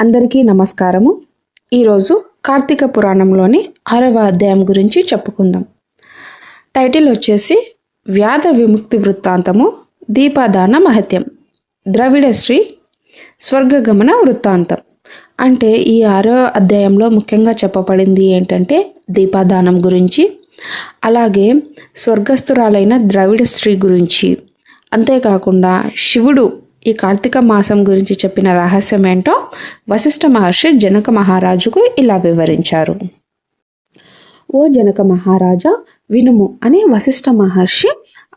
అందరికీ నమస్కారము. ఈరోజు కార్తీక పురాణంలోని ఆరవ అధ్యాయం గురించి చెప్పుకుందాం. టైటిల్ వచ్చేసి వ్యాధ విముక్తి వృత్తాంతము దీపాదాన మహత్యం. ద్రవిడశ్రీ స్వర్గగమన వృత్తాంతం. అంటే ఈ ఆరో అధ్యాయంలో ముఖ్యంగా చెప్పబడింది ఏంటంటే దీపాదానం గురించి అలాగే స్వర్గస్థురాలైన ద్రవిడ స్త్రీ గురించి. అంతేకాకుండా శివుడు ఈ కార్తీక మాసం గురించి చెప్పిన రహస్యం ఏంటో వశిష్ఠ మహర్షి జనక మహారాజుకు ఇలా వివరించారు. ఓ జనక మహారాజా వినుము అని వశిష్ఠ మహర్షి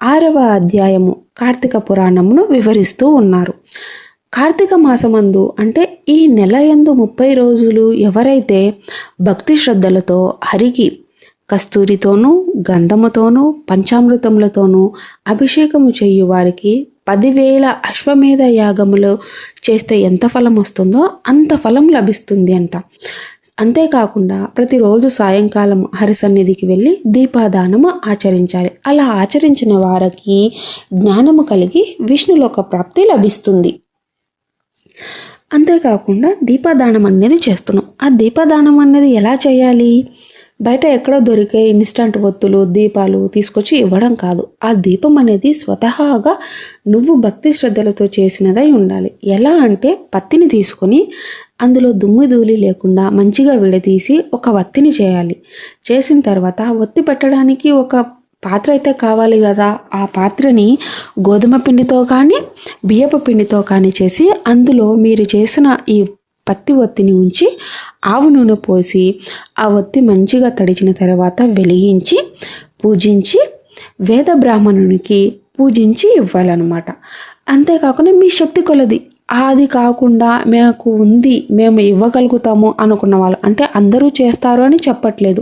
ఆరవ అధ్యాయము కార్తీక పురాణమును వివరిస్తూ ఉన్నారు. కార్తీక మాసమందు అంటే ఈ నెల యందు ముప్పై రోజులు ఎవరైతే భక్తి శ్రద్ధలతో హరికి కస్తూరితోనూ గంధముతోనూ పంచామృతములతోనూ అభిషేకము చేయు వారికి పదివేల అశ్వమేధ యాగములు చేస్తే ఎంత ఫలం వస్తుందో అంత ఫలం లభిస్తుంది అంట. అంతేకాకుండా ప్రతిరోజు సాయంకాలం హరిసన్నిధికి వెళ్ళి దీపాదానము ఆచరించాలి. అలా ఆచరించిన వారికి జ్ఞానము కలిగి విష్ణులోక ప్రాప్తి లభిస్తుంది. అంతేకాకుండా దీపదానం అనేది చేస్తున్నాం. ఆ దీపదానం అనేది ఎలా చేయాలి? బయట ఎక్కడో దొరికే ఇన్స్టంట్ ఒత్తులు దీపాలు తీసుకొచ్చి ఇవ్వడం కాదు. ఆ దీపం అనేది స్వతహాగా నువ్వు భక్తి శ్రద్ధలతో చేసినదై ఉండాలి. ఎలా అంటే పత్తిని తీసుకొని అందులో దుమ్ము ధూళి లేకుండా మంచిగా విడదీసి ఒక వత్తిని చేయాలి. చేసిన తర్వాత ఒత్తి పెట్టడానికి ఒక పాత్ర అయితే కావాలి కదా. ఆ పాత్రని గోధుమ పిండితో కానీ బియ్యపు పిండితో కానీ చేసి అందులో మీరు చేసిన ఈ పత్తి ఒత్తిని ఉంచి ఆవు నూనె పోసి ఆ ఒత్తి మంచిగా తడిచిన తర్వాత వెలిగించి పూజించి వేద బ్రాహ్మణునికి పూజించి ఇవ్వాలన్నమాట. అంతేకాకుండా మీ శక్తి కొలది. అది కాకుండా మాకు ఉంది మేము ఇవ్వగలుగుతాము అనుకున్న వాళ్ళు. అంటే అందరూ చేస్తారు అని చెప్పట్లేదు.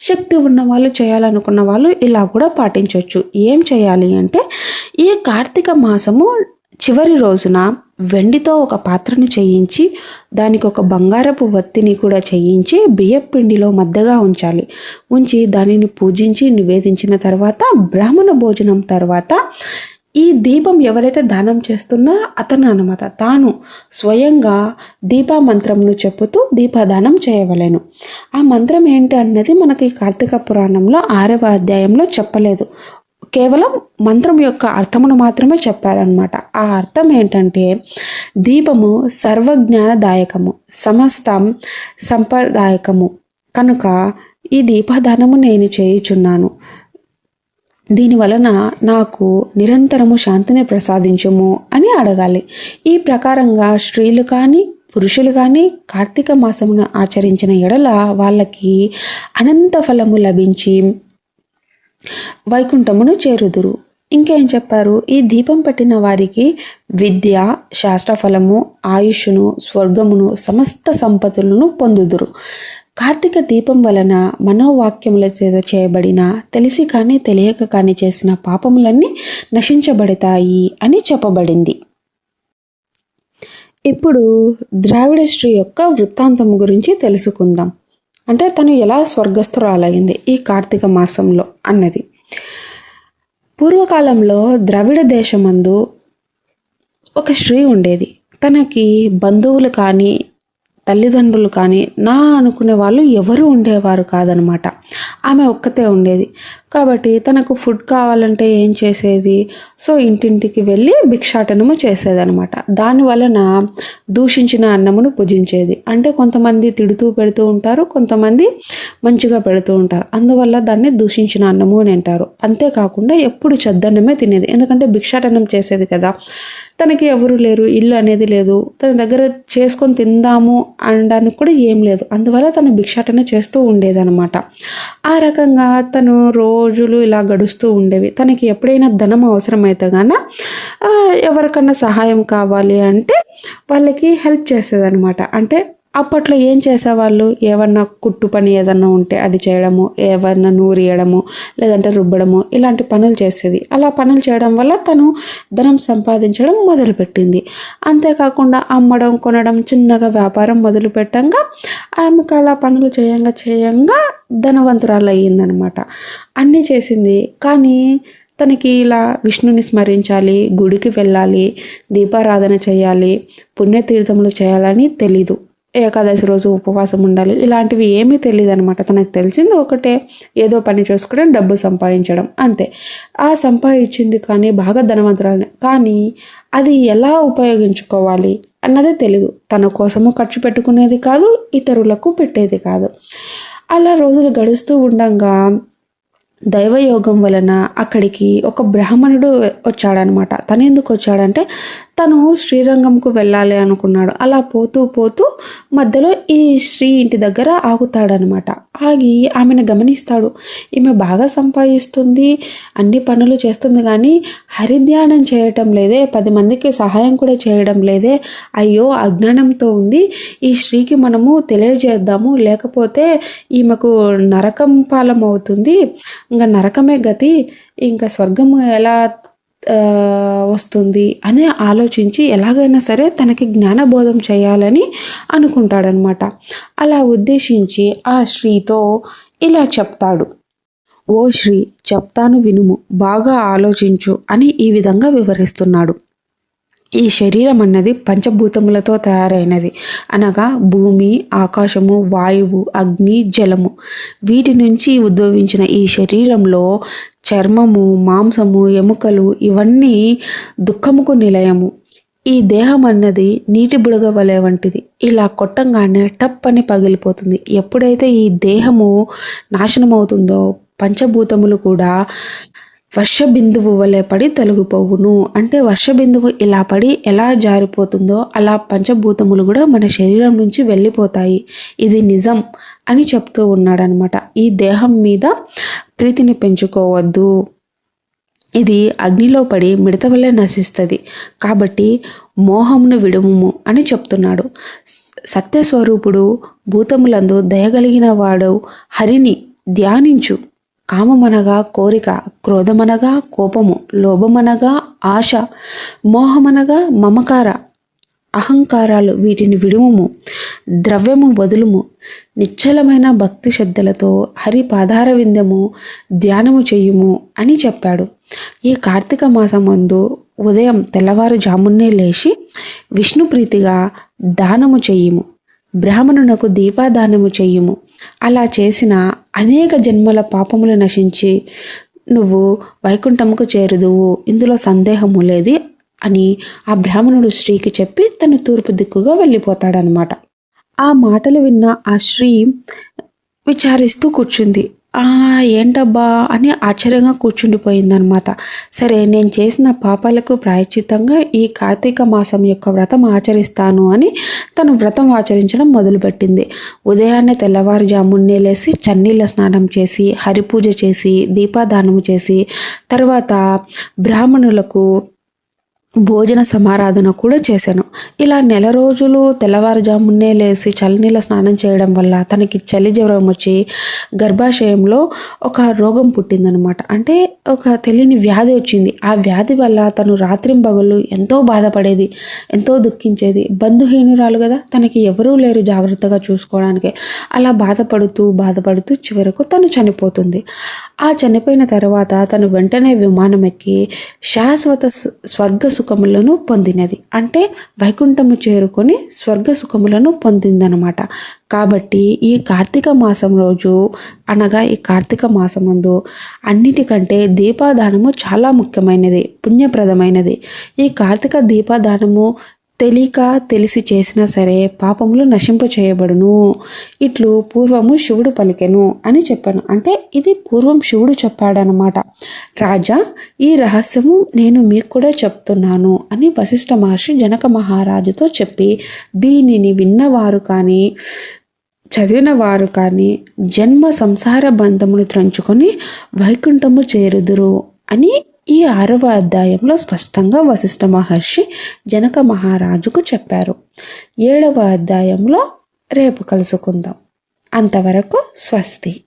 శక్తి ఉన్న వాళ్ళు చేయాలనుకున్న వాళ్ళు ఇలా కూడా పాటించవచ్చు ఏం చేయాలి అంటే ఈ కార్తీక మాసము చివరి రోజున వెండితో ఒక పాత్రను చేయించి దానికి ఒక బంగారపు వత్తిని కూడా చేయించి బియ్యపిండిలో మద్దగా ఉంచాలి. ఉంచి దానిని పూజించి నివేదించిన తర్వాత బ్రాహ్మణ భోజనం తర్వాత ఈ దీపం ఎవరైతే దానం చేస్తున్నా అతను అనమాట తాను స్వయంగా దీపా మంత్రంను చెప్పుతూ దీపదానం చేయవలేను. ఆ మంత్రం ఏంటి అన్నది మనకి కార్తీక పురాణంలో ఆరవ అధ్యాయంలో చెప్పలేదు. కేవలం మంత్రం యొక్క అర్థమును మాత్రమే చెప్పారనమాట ఆ అర్థం ఏంటంటే దీపము సర్వజ్ఞానదాయకము సమస్తం సంప్రదాయకము కనుక ఈ దీపదానము నేను చేయుచున్నాను. దీని వలన నాకు నిరంతరము శాంతిని ప్రసాదించుము అని అడగాలి. ఈ ప్రకారంగా స్త్రీలు కానీ పురుషులు కానీ కార్తీక మాసమును ఆచరించిన ఎడల వాళ్ళకి అనంత ఫలము లభించి వైకుంఠమును చేరుదురు. ఇంకేం చెప్పారు? ఈ దీపం పట్టిన వారికి విద్య శాస్త్రఫలము ఆయుష్ను స్వర్గమును సమస్త సంపదలను పొందుదురు. కార్తీక దీపం వలన మనోవాక్యముల చేత చేయబడిన తెలిసి కానీ తెలియక కానీ చేసిన పాపములన్నీ నశించబడతాయి అని చెప్పబడింది. ఇప్పుడు ద్రావిడ స్త్రీ యొక్క వృత్తాంతం గురించి తెలుసుకుందాం. అంటే తను ఎలా స్వర్గస్థురాలయ్యింది ఈ కార్తీక మాసంలో అన్నది. పూర్వకాలంలో ద్రవిడ దేశమందు ఒక స్త్రీ ఉండేది. తనకి బంధువులు కానీ తల్లిదండ్రులు కానీ నా అనుకునే వాళ్ళు ఎవరు ఉండేవారు కాదనమాట. ఆమె ఒక్కతే ఉండేది. కాబట్టి తనకు ఫుడ్ కావాలంటే ఏం చేసేది? సో ఇంటింటికి వెళ్ళి భిక్షాటనము చేసేదనమాట దాని వలన దూషించిన అన్నమును భుజించేది అంటే కొంతమంది తిడుతూ పెడుతూ ఉంటారు కొంతమంది మంచిగా పెడుతూ ఉంటారు. అందువల్ల దాన్ని దూషించిన అన్నము అని అంటారు. అంతేకాకుండా ఎప్పుడు చెద్దన్నమే తినేది. ఎందుకంటే భిక్షాటనం చేసేది కదా. తనకి ఎవరు లేరు ఇల్లు అనేది లేదు. తన దగ్గర చేసుకొని తిందాము అనడానికి కూడా ఏం లేదు. అందువల్ల తను భిక్షాటన చేస్తూ ఉండేదనమాట ఆ రకంగా తను రోజులు ఇలా గడుస్తూ ఉండేవి. తనకి ఎప్పుడైనా ధనం అవసరమైతే గాన ఎవరికన్నా సహాయం కావాలి అంటే వాళ్ళకి హెల్ప్ చేసేదనమాట అంటే అప్పట్లో ఏం చేసేవాళ్ళు? ఏమన్నా కుట్టు పని ఏదన్నా ఉంటే అది చేయడము ఏమన్నా నూరియడము లేదంటే రుబ్బడము ఇలాంటి పనులు చేసేది. అలా పనులు చేయడం వల్ల తను ధనం సంపాదించడం మొదలుపెట్టింది. అంతేకాకుండా అమ్మడం కొనడం చిన్నగా వ్యాపారం మొదలు పెట్టంగా ఆమెకు అలా పనులు చేయంగా చేయంగా ధనవంతురాలు అయ్యిందనమాట అన్నీ చేసింది. కానీ తనకి ఇలా విష్ణుని స్మరించాలి గుడికి వెళ్ళాలి దీపారాధన చేయాలి పుణ్యతీర్థములు చేయాలని తెలీదు. ఏకాదశి రోజు ఉపవాసం ఉండాలి ఇలాంటివి ఏమీ తెలియదు అనమాట తనకు తెలిసింది ఒకటే ఏదో పని చేసుకోవడం డబ్బు సంపాదించడం అంతే. ఆ సంపాదించింది కానీ బాగా ధనవంతురాలని కానీ అది ఎలా ఉపయోగించుకోవాలి అన్నదే తెలియదు తన కోసము ఖర్చు పెట్టుకునేది కాదు ఇతరులకు పెట్టేది కాదు. అలా రోజులు గడుస్తూ ఉండగా దైవయోగం వలన అక్కడికి ఒక బ్రాహ్మణుడు వచ్చాడనమాట. తను ఎందుకు వచ్చాడంటే తను శ్రీరంగంకు వెళ్ళాలి అనుకున్నాడు. అలా పోతూ పోతూ మధ్యలో ఈ శ్రీ ఇంటి దగ్గర ఆగుతాడనమాట ఆగి ఆమెను గమనిస్తాడు. ఈమె బాగా సంపాదిస్తుంది అన్ని పనులు చేస్తుంది కానీ హరిధ్యానం చేయటం లేదే పది మందికి సహాయం కూడా చేయడం లేదే. అయ్యో అజ్ఞానంతో ఉంది. ఈ శ్రీకి మనము తెలియజేద్దాము. లేకపోతే ఈమెకు నరకం పాలం అవుతుంది ఇంకా నరకమే గతి. ఇంకా స్వర్గము ఎలా వస్తుంది అని ఆలోచించి ఎలాగైనా సరే తనకి జ్ఞానబోధం చేయాలని అనుకుంటాడనమాట. అలా ఉద్దేశించి ఆ శ్రీతో ఇలా చెప్తాడు. ఓ శ్రీ చెప్తాను వినుము బాగా ఆలోచించు అని ఈ విధంగా వివరిస్తున్నాడు. ఈ శరీరం అన్నది పంచభూతములతో తయారైనది. అనగా భూమి ఆకాశము వాయువు అగ్ని జలము. వీటి నుంచి ఉద్భవించిన ఈ శరీరంలో చర్మము మాంసము ఎముకలు ఇవన్నీ దుఃఖముకు నిలయము. ఈ దేహం అన్నది నీటి బుడగ వలె వంటిది. ఇలా కొట్టంగానే టప్ అని పగిలిపోతుంది. ఎప్పుడైతే ఈ దేహము నాశనం అవుతుందో పంచభూతములు కూడా వర్ష బిందువు వలె పడి తొలగిపోవును. అంటే వర్ష బిందువు ఇలా పడి ఎలా జారిపోతుందో అలా పంచభూతములు కూడా మన శరీరం నుంచి వెళ్ళిపోతాయి. ఇది నిజం అని చెప్తూ ఉన్నాడనమాట ఈ దేహం మీద ప్రీతిని పెంచుకోవద్దు. ఇది అగ్నిలో పడి మిడత వల్లే నశిస్తుంది. కాబట్టి మోహమును విడుము అని చెప్తున్నాడు. సత్యస్వరూపుడు భూతములందు దయగలిగిన వాడు హరిని ధ్యానించు. కామమనగా కోరిక క్రోధమనగా కోపము లోభమనగా ఆశ మోహమనగా మమకార అహంకారాలు వీటిని విడుము ద్రవ్యము వదులుము. నిశ్చలమైన భక్తి శ్రద్ధలతో హరి పాదార విందము ధ్యానము చెయ్యుము అని చెప్పాడు. ఈ కార్తీక మాసం ముందు ఉదయం తెల్లవారుజామున్నే లేచి విష్ణుప్రీతిగా దానము చెయ్యుము బ్రాహ్మణునకు దీపాదానము చెయ్యుము అలా చేసిన అనేక జన్మల పాపములు నశించి నువ్వు వైకుంఠముకు చేరుదువు. ఇందులో సందేహము లేది అని ఆ బ్రాహ్మణుడు శ్రీకి చెప్పి తను తూర్పు దిక్కుగా వెళ్ళిపోతాడనమాట ఆ మాటలు విన్న ఆ శ్రీ విచారిస్తూ కూర్చుంది. ఏంటబ్బా అని ఆశ్చర్యంగా కూర్చుండిపోయిందనమాట సరే నేను చేసిన పాపాలకు ప్రాయచితంగా ఈ కార్తీక మాసం యొక్క వ్రతం ఆచరిస్తాను అని తను వ్రతం ఆచరించడం మొదలుపెట్టింది. ఉదయాన్నే తెల్లవారుజామున్నే లేసి చన్నీళ్ళ స్నానం చేసి హరిపూజ చేసి దీపాదానం చేసి తర్వాత బ్రాహ్మణులకు భోజన సమారాధన కూడా చేశాను. ఇలా నెల రోజులు తెల్లవారుజామునే లేసి చల్లనీళ్ళ స్నానం చేయడం వల్ల తనకి చలి జ్వరం వచ్చి గర్భాశయంలో ఒక రోగం పుట్టిందనమాట. అంటే ఒక తెలియని వ్యాధి వచ్చింది. ఆ వ్యాధి వల్ల తను రాత్రింబగళ్ళు ఎంతో బాధపడేది ఎంతో దుఃఖించేది. బంధుహీనురాలు కదా తనకి ఎవరూ లేరు జాగ్రత్తగా చూసుకోవడానికి. అలా బాధపడుతూ బాధపడుతూ చివరకు తను చనిపోతుంది. ఆ చనిపోయిన తర్వాత తను వెంటనే విమానం ఎక్కి శాశ్వత స్వర్గ సుఖములను పొందినది. అంటే వైకుంఠము చేరుకొని స్వర్గ సుఖములను పొందిందనమాట. కాబట్టి ఈ కార్తీక మాసం రోజు అనగా ఈ కార్తీక మాసమందు అన్నిటికంటే దీపాదానము చాలా ముఖ్యమైనది పుణ్యప్రదమైనది. ఈ కార్తీక దీపాదానము తెలియక తెలిసి చేసినా సరే పాపములు నశింప చేయబడును. ఇట్లు పూర్వము శివుడు పలికెను అని చెప్పాను. అంటే ఇది పూర్వం శివుడు చెప్పాడనమాట రాజా ఈ రహస్యము నేను మీకు కూడా చెప్తున్నాను అని వశిష్ఠ మహర్షి జనక మహారాజుతో చెప్పి దీనిని విన్నవారు కానీ చదివిన వారు కానీ జన్మ సంసార బంధములు త్రంచుకొని వైకుంఠము చేరుదురు అని ఈ ఆరవ అధ్యాయంలో స్పష్టంగా వశిష్ఠ మహర్షి జనక మహారాజుకు చెప్పారు. ఏడవ అధ్యాయంలో రేపు కలుసుకుందాం. అంతవరకు స్వస్తి.